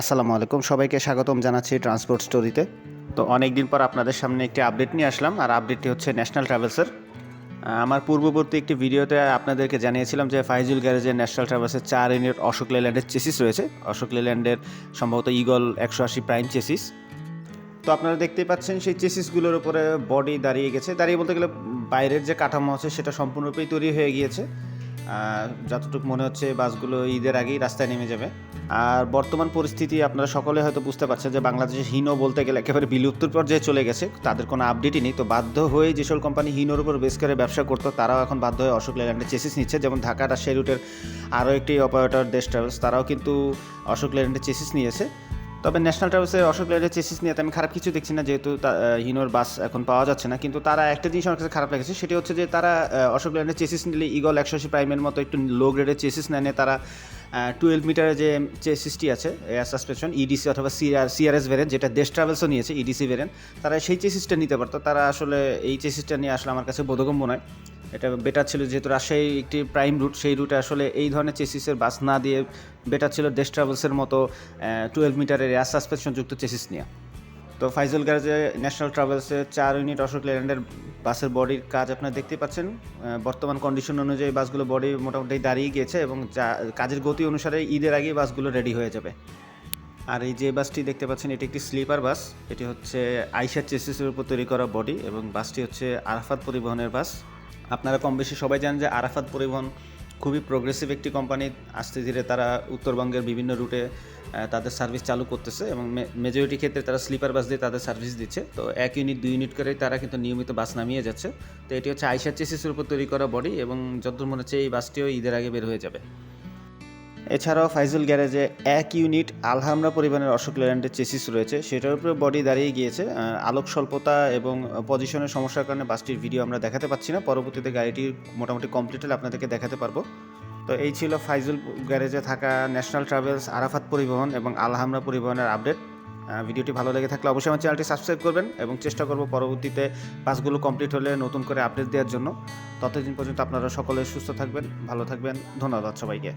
আসসালামু আলাইকুম। সবাইকে স্বাগতম জানাচ্ছি ট্রান্সপোর্ট স্টোরিতে তো। অনেক দিন পর আপনাদের সামনে একটি আপডেট নিয়ে আসলাম। আর আপডেটটি হচ্ছে ন্যাশনাল ট্রাভেলসের আমার পূর্ববর্তী একটি ভিডিওতে আপনাদেরকে জানিয়েছিলাম যে ফাইজুল গ্যারেজের ন্যাশনাল ট্রাভেলসের চার ইউনিট অশোক লেল্যান্ডের চেসিস রয়েছে। অশোক লেল্যান্ডের সম্ভবত ইগল একশো আশি প্রাইম চেসিস তো আপনারা দেখতেই পাচ্ছেন সেই চেসিসগুলোর উপরে বডি দাঁড়িয়ে গেছে। দাঁড়িয়ে বলতে গেলে বাইরের যে কাঠামো আছে সেটা সম্পূর্ণরূপেই তৈরি হয়ে গিয়েছে। যতটুকু মনে হচ্ছে বাসগুলো ঈদের আগেই রাস্তায় নেমে যাবে। আর বর্তমান পরিস্থিতি আপনারা সকলে হয়তো বুঝতে পারছেন যে বাংলাদেশের হিনো বলতে গেলে একেবারে বিলুপ্তর পর্যায়ে চলে গেছে। তাদের কোনো আপডেটই নেই। তো বাধ্য হয়ে যেসব কোম্পানি হিনোর উপর বেস করে ব্যবসা করতো, তারাও এখন বাধ্য হয়ে অশোক লেল্যান্ডের চেসিস নিচ্ছে। যেমন ঢাকা রাজশাহী রুটের আরও একটি অপারেটর দেশ ট্রাভেলস তারাও কিন্তু অশোক লেল্যান্ডের চেসিস নিয়েছে। তবে ন্যাশনাল ট্রাভেলসের অশোক লেল্যান্ডের চেসিস নিয়ে আমি খারাপ কিছু দেখছি না, যেহেতু হিনোর বাস এখন পাওয়া যাচ্ছে না। কিন্তু তারা একটা জিনিস আমার কাছে খারাপ লেগেছে, সেটি হচ্ছে যে তারা অশোক লেল্যান্ডের চেসিস নিলে ইগল একশো আশি প্রাইমের মতো একটু লো গ্রেডের চেসিস নেয় তারা টুয়েলভ মিটারের যে চেসিসটি আছে এয়ার সাসপেনশন ইডিসি অথবা সিআর সিআরএস ভেরিয়েন্ট যেটা দেশ ট্রাভেলসও নিয়েছে ইডিসি ভেরিয়েন্ট তারা সেই চেসিসটা নিতে পারতো। তারা আসলে এই চেসিসটা নিয়ে আসলে আমার কাছে বোধগম্য নয়। এটা বেটার ছিল যেহেতু রাজশাহী একটি প্রাইম রুট সেই রুটে আসলে এই ধরনের চেসিসের বাস না দিয়ে বেটার ছিল দেশ ট্রাভেলসের মতো টুয়েলভ মিটারের এয়ার সাসপেনশনযুক্ত চেসিস নিয়ে। তো ফাইজল গ্যারেজে ন্যাশনাল ট্রাভেলসের চার ইউনিট অশোক লেল্যান্ডের বাসের বডির কাজ আপনারা দেখতে পাচ্ছেন। বর্তমান কন্ডিশন অনুযায়ী বাসগুলো বডি মোটামুটি দাঁড়িয়ে গিয়েছে এবং কাজের গতি অনুসারে ঈদের আগেই বাসগুলো রেডি হয়ে যাবে। আর এই যে বাসটি দেখতে পাচ্ছেন, এটি একটি স্লিপার বাস এটি হচ্ছে আইসার চেসিসের উপর তৈরি করা বডি এবং বাসটি হচ্ছে আরাফাত পরিবহনের বাস আপনারা কম বেশি সবাই জানেন যে আরাফাত পরিবহন খুবই প্রোগ্রেসিভ একটি কোম্পানি আস্তে ধীরে তারা উত্তরবঙ্গের বিভিন্ন রুটে তাদের সার্ভিস চালু করতেছে এবং মেজরিটি ক্ষেত্রে তারা স্লিপার বাস দিয়ে তাদের সার্ভিস দিচ্ছে। তো এক ইউনিট দুই ইউনিট করে তারা কিন্তু নিয়মিত বাস নামিয়ে যাচ্ছে। তো এটি হচ্ছে আইসার চেসিসের উপর তৈরি করা বডি এবং যত মনে হচ্ছে এই বাসটিও ঈদের আগে বের হয়ে যাবে। এছাড়াও ফাইজুল গ্যারেজে এক ইউনিট আলহামরা পরিমাণের অশোক লেল্যান্ডের চেসিস রয়েছে। সেটার উপরে বডি দাঁড়িয়ে গিয়েছে। আলোক স্বল্পতা এবং পজিশনের সমস্যার কারণে বাসটির ভিডিও আমরা দেখাতে পাচ্ছি না। পরবর্তীতে গাড়িটি মোটামুটি কমপ্লিট হলে আপনাদেরকে দেখাতে পারব। তো এই ছিল ফাইজুল গ্যারেজে থাকা ন্যাশনাল ট্রাভেলস আরাফাত পরিবহন এবং আলহামরা পরিবহনের আপডেট ভিডিওটি ভালো লেগে থাকলে অবশ্যই আমার চ্যানেলটি সাবস্ক্রাইব করবেন এবং চেষ্টা করব পরবর্তীতে বাসগুলো কমপ্লিট হলে নতুন করে আপডেট দেওয়ার জন্য। ততদিন পর্যন্ত আপনারা সকলে সুস্থ থাকবেন, ভালো থাকবেন। ধন্যবাদ সবাইকে।